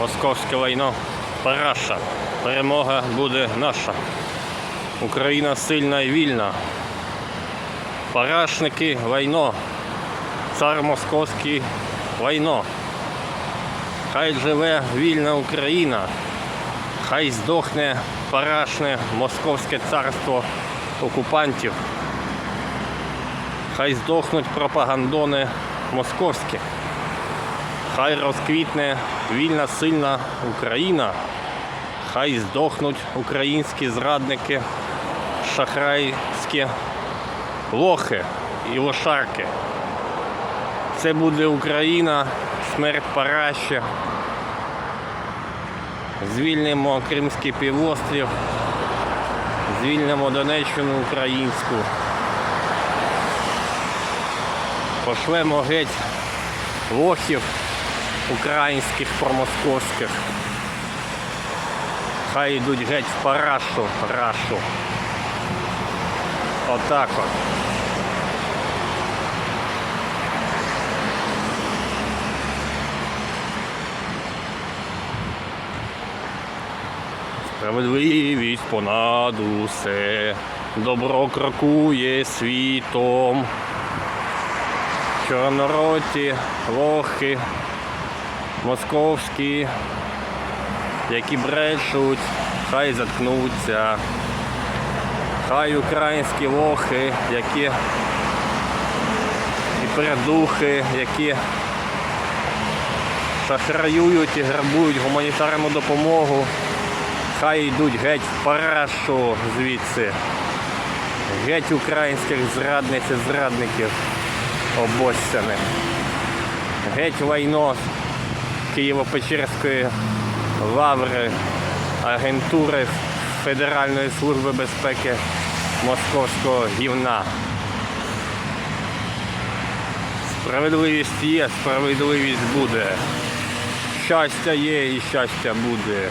Московське війно. Параша. Перемога буде наша. Україна сильна і вільна. Парашники війно. Цар московський війно. Хай живе вільна Україна. Хай здохне парашне московське царство окупантів. Хай здохнуть пропагандони московські. Хай розквітне вільна сильна Україна. Хай здохнуть українські зрадники, шахрайські лохи і лошарки. Це буде Україна, смерть параші. Звільнимо Кримський півострів, звільнимо Донеччину українську. Пошлемо геть лохів українських промосковських. Хай йдуть геть в парашу, рашу. Отак от. Справедливість понад усе, добро крокує світом. Чорнороті, лохи, московські, які брешуть, хай заткнуться. Хай українські лохи, які і передухи, які шахраюють і грабують гуманітарну допомогу. Хай йдуть геть в парашу звідси. Геть українських зрадниць і зрадників обоссяних. Геть війно Києво-Печерської лаври, агентури Федеральної служби безпеки Московського гівна. Справедливість є, справедливість буде. Щастя є і щастя буде.